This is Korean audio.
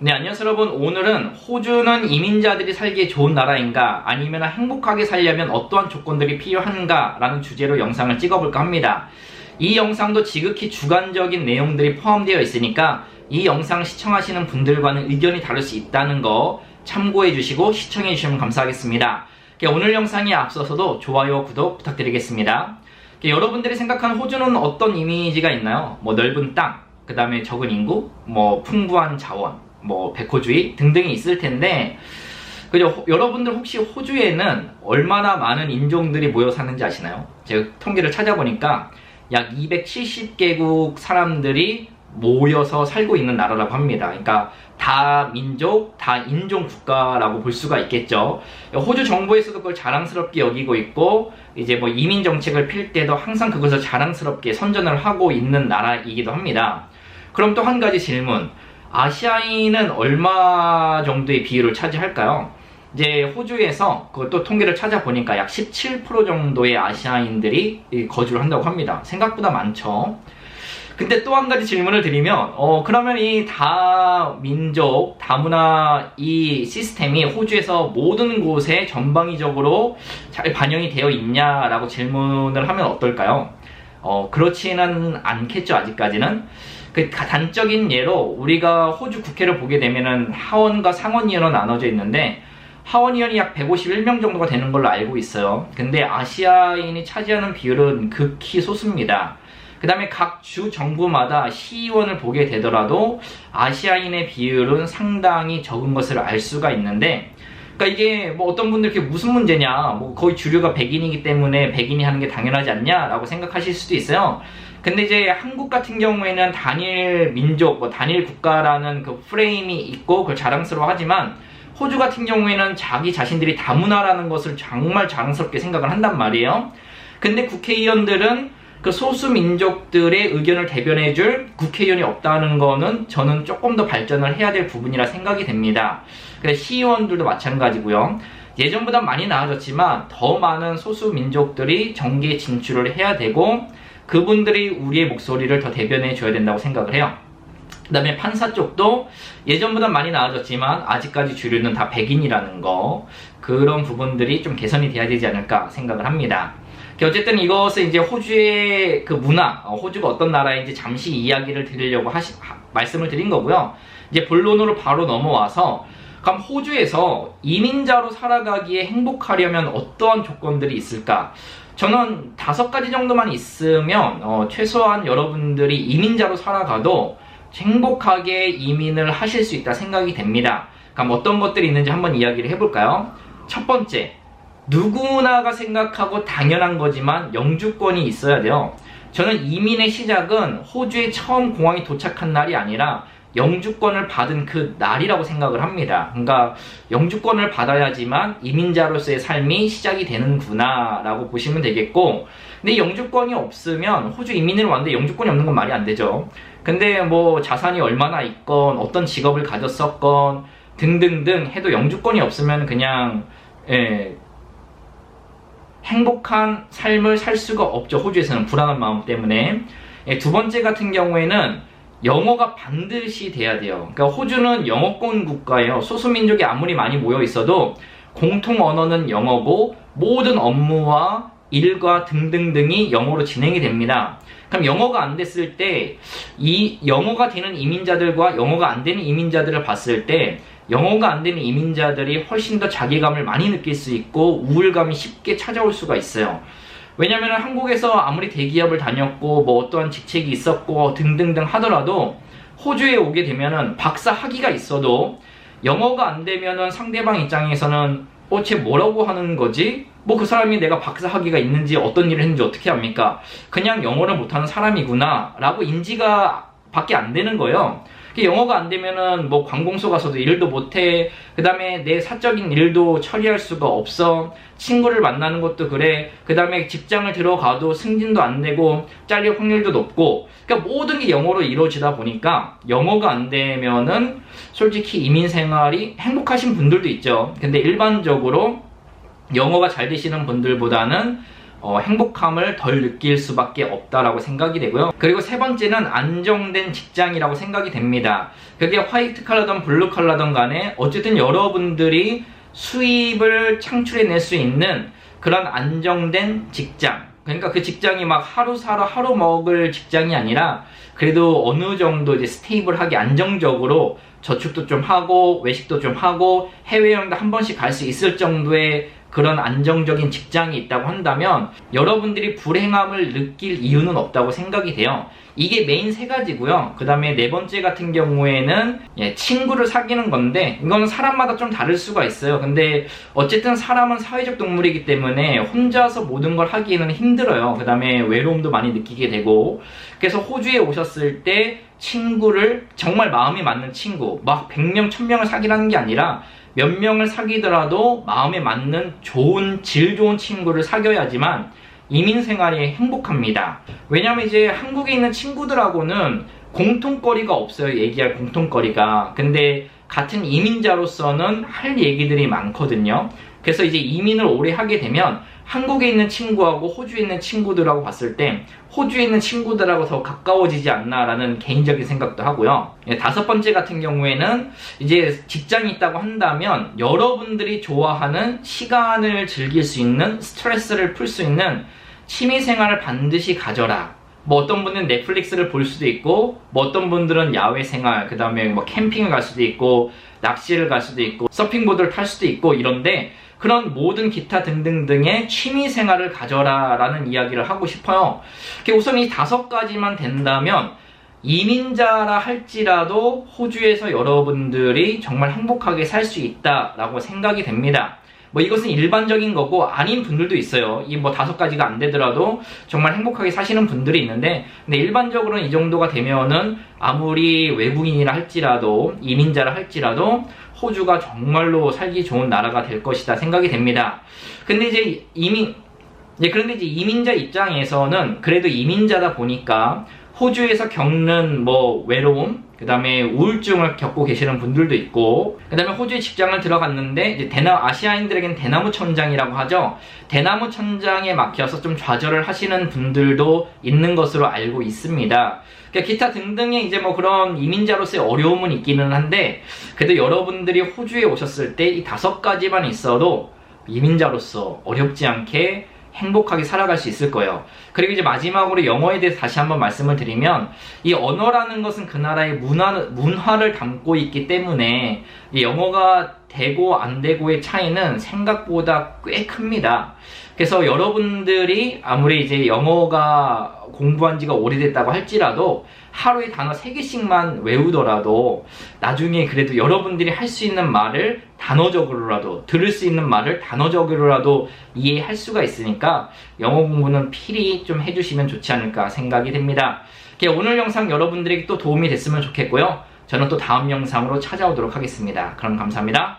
네, 안녕하세요 여러분. 오늘은 호주는 이민자들이 살기에 좋은 나라인가 아니면 행복하게 살려면 어떠한 조건들이 필요한가 라는 주제로 영상을 찍어볼까 합니다. 이 영상도 지극히 주관적인 내용들이 포함되어 있으니까 이 영상 시청하시는 분들과는 의견이 다를 수 있다는 거 참고해 주시고 시청해 주시면 감사하겠습니다. 오늘 영상에 앞서서도 좋아요, 구독 부탁드리겠습니다. 여러분들이 생각하는 호주는 어떤 이미지가 있나요? 뭐 넓은 땅, 그 다음에 적은 인구, 뭐 풍부한 자원, 뭐 백호주의 등등이 있을 텐데 그죠? 여러분들 혹시 호주에는 얼마나 많은 인종들이 모여 사는지 아시나요? 제가 통계를 찾아보니까 약 270개국 사람들이 모여서 살고 있는 나라라고 합니다. 그러니까 다 민족, 다 인종 국가라고 볼 수가 있겠죠. 호주 정부에서도 그걸 자랑스럽게 여기고 있고 이제 뭐 이민 정책을 필 때도 항상 그것을 자랑스럽게 선전을 하고 있는 나라이기도 합니다. 그럼 또 한 가지 질문. 아시아인은 얼마 정도의 비율을 차지할까요? 이제 호주에서 그것도 통계를 찾아보니까 약 17% 정도의 아시아인들이 거주를 한다고 합니다. 생각보다 많죠. 근데 또 한 가지 질문을 드리면, 어, 그러면 이 다민족, 다문화 이 시스템이 호주에서 모든 곳에 전방위적으로 잘 반영이 되어 있냐라고 질문을 하면 어떨까요? 어, 그렇지는 않겠죠, 아직까지는. 그 단적인 예로 우리가 호주 국회를 보게 되면은 하원과 상원위원으로 나눠져 있는데 하원위원이 약 151명 정도가 되는 걸로 알고 있어요. 근데 아시아인이 차지하는 비율은 극히 소수입니다. 그 다음에 각 주 정부마다 시의원을 보게 되더라도 아시아인의 비율은 상당히 적은 것을 알 수가 있는데 그러니까 이게 뭐 어떤 분들 이렇게 무슨 문제냐 뭐 거의 주류가 백인이기 때문에 백인이 하는 게 당연하지 않냐라고 생각하실 수도 있어요. 근데 이제 한국 같은 경우에는 단일 민족, 뭐 단일 국가라는 그 프레임이 있고 그걸 자랑스러워하지만 호주 같은 경우에는 자기 자신들이 다문화라는 것을 정말 자랑스럽게 생각을 한단 말이에요. 근데 국회의원들은 그 소수 민족들의 의견을 대변해 줄 국회의원이 없다는 거는 저는 조금 더 발전을 해야 될 부분이라 생각이 됩니다. 그래서 시의원들도 마찬가지고요. 예전보다 많이 나아졌지만 더 많은 소수 민족들이 정계에 진출을 해야 되고 그분들이 우리의 목소리를 더 대변해 줘야 된다고 생각을 해요. 그 다음에 판사 쪽도 예전보다 많이 나아졌지만 아직까지 주류는 다 백인이라는 거 그런 부분들이 좀 개선이 돼야 되지 않을까 생각을 합니다. 어쨌든 이것은 이제 호주의 그 문화, 어, 호주가 어떤 나라인지 잠시 이야기를 드리려고 하시, 하, 말씀을 드린 거고요. 이제 본론으로 바로 넘어와서 그럼 호주에서 이민자로 살아가기에 행복하려면 어떠한 조건들이 있을까? 저는 다섯 가지 정도만 있으면 어, 최소한 여러분들이 이민자로 살아가도 행복하게 이민을 하실 수 있다 생각이 됩니다. 그럼 어떤 것들이 있는지 한번 이야기를 해볼까요? 첫 번째, 누구나가 생각하고 당연한 거지만 영주권이 있어야 돼요. 저는 이민의 시작은 호주에 처음 공항에 도착한 날이 아니라 영주권을 받은 그 날이라고 생각을 합니다. 그러니까 영주권을 받아야지만 이민자로서의 삶이 시작이 되는구나 라고 보시면 되겠고 근데 영주권이 없으면 호주 이민을 왔는데 영주권이 없는 건 말이 안 되죠. 근데 뭐 자산이 얼마나 있건 어떤 직업을 가졌었건 등등등 해도 영주권이 없으면 그냥 예, 행복한 삶을 살 수가 없죠. 호주에서는 불안한 마음 때문에. 예, 두 번째 같은 경우에는 영어가 반드시 돼야 돼요. 그러니까 호주는 영어권 국가예요. 소수민족이 아무리 많이 모여 있어도 공통 언어는 영어고 모든 업무와 일과 등등등이 영어로 진행이 됩니다. 그럼 영어가 안 됐을 때 이 영어가 되는 이민자들과 영어가 안 되는 이민자들을 봤을 때 영어가 안 되는 이민자들이 훨씬 더 자괴감을 많이 느낄 수 있고 우울감이 쉽게 찾아올 수가 있어요. 왜냐면 한국에서 아무리 대기업을 다녔고 뭐 어떠한 직책이 있었고 등등등 하더라도 호주에 오게 되면은 박사 학위가 있어도 영어가 안 되면은 상대방 입장에서는 어, 쟤 뭐라고 하는 거지? 뭐 그 사람이 내가 박사 학위가 있는지 어떤 일을 했는지 어떻게 합니까? 그냥 영어를 못하는 사람이구나 라고 인지가 밖에 안 되는 거예요. 영어가 안 되면은 뭐 관공서 가서도 일도 못해. 그 다음에 내 사적인 일도 처리할 수가 없어. 친구를 만나는 것도 그래. 그 다음에 직장을 들어가도 승진도 안 되고 잘릴 확률도 높고. 그러니까 모든 게 영어로 이루어지다 보니까 영어가 안 되면은 솔직히 이민 생활이 행복하신 분들도 있죠. 근데 일반적으로 영어가 잘 되시는 분들보다는 어, 행복함을 덜 느낄 수밖에 없다라고 생각이 되고요. 그리고 세 번째는 안정된 직장이라고 생각이 됩니다. 그게 화이트 칼라든 블루 칼라든 간에 어쨌든 여러분들이 수입을 창출해낼 수 있는 그런 안정된 직장. 그러니까 그 직장이 막 하루 살아 하루 먹을 직장이 아니라 그래도 어느 정도 이제 스테이블하게 안정적으로 저축도 좀 하고 외식도 좀 하고 해외여행도 한 번씩 갈 수 있을 정도의 그런 안정적인 직장이 있다고 한다면 여러분들이 불행함을 느낄 이유는 없다고 생각이 돼요. 이게 메인 세 가지고요. 그 다음에 네 번째 같은 경우에는 예, 친구를 사귀는 건데 이거는 사람마다 좀 다를 수가 있어요. 근데 어쨌든 사람은 사회적 동물이기 때문에 혼자서 모든 걸 하기에는 힘들어요. 그 다음에 외로움도 많이 느끼게 되고 그래서 호주에 오셨을 때 친구를 정말 마음이 맞는 친구 막 100명, 1000명을 사귀라는 게 아니라 몇 명을 사귀더라도 마음에 맞는 좋은 질 좋은 친구를 사귀어야지만 이민 생활이 행복합니다. 왜냐면 이제 한국에 있는 친구들하고는 공통거리가 없어요. 얘기할 공통거리가. 근데 같은 이민자로서는 할 얘기들이 많거든요. 그래서 이제 이민을 오래 하게 되면 한국에 있는 친구하고 호주에 있는 친구들하고 봤을 때 호주에 있는 친구들하고 더 가까워지지 않나라는 개인적인 생각도 하고요. 예, 다섯 번째 같은 경우에는 이제 직장이 있다고 한다면 여러분들이 좋아하는 시간을 즐길 수 있는 스트레스를 풀 수 있는 취미 생활을 반드시 가져라. 뭐 어떤 분은 넷플릭스를 볼 수도 있고 뭐 어떤 분들은 야외 생활 그 다음에 뭐 캠핑을 갈 수도 있고 낚시를 갈 수도 있고 서핑보드를 탈 수도 있고 이런데 그런 모든 기타 등등등의 취미 생활을 가져라 라는 이야기를 하고 싶어요. 우선 이 다섯 가지만 된다면 이민자라 할지라도 호주에서 여러분들이 정말 행복하게 살 수 있다라고 생각이 됩니다. 뭐 이것은 일반적인 거고 아닌 분들도 있어요. 이 뭐 다섯 가지가 안 되더라도 정말 행복하게 사시는 분들이 있는데 근데 일반적으로는 이 정도가 되면은 아무리 외국인이라 할지라도 이민자라 할지라도 호주가 정말로 살기 좋은 나라가 될 것이다 생각이 됩니다. 근데 이제 이민 예, 그런데 이제 이민자 입장에서는 그래도 이민자다 보니까 호주에서 겪는 뭐 외로움, 그 다음에 우울증을 겪고 계시는 분들도 있고, 그 다음에 호주에 직장을 들어갔는데, 대나, 아시아인들에겐 대나무 천장이라고 하죠. 대나무 천장에 막혀서 좀 좌절을 하시는 분들도 있는 것으로 알고 있습니다. 그러니까 기타 등등의 이제 뭐 그런 이민자로서의 어려움은 있기는 한데, 그래도 여러분들이 호주에 오셨을 때 이 다섯 가지만 있어도 이민자로서 어렵지 않게 행복하게 살아갈 수 있을 거예요. 그리고 이제 마지막으로 영어에 대해서 다시 한번 말씀을 드리면 이 언어라는 것은 그 나라의 문화, 문화를 담고 있기 때문에 이 영어가 되고 안 되고의 차이는 생각보다 꽤 큽니다. 그래서 여러분들이 아무리 이제 영어가 공부한 지가 오래됐다고 할지라도 하루에 단어 3개씩만 외우더라도 나중에 그래도 여러분들이 할 수 있는 말을 단어적으로라도 들을 수 있는 말을 단어적으로라도 이해할 수가 있으니까 영어 공부는 필히 좀 해주시면 좋지 않을까 생각이 됩니다. 오늘 영상 여러분들에게 또 도움이 됐으면 좋겠고요. 저는 또 다음 영상으로 찾아오도록 하겠습니다. 그럼 감사합니다.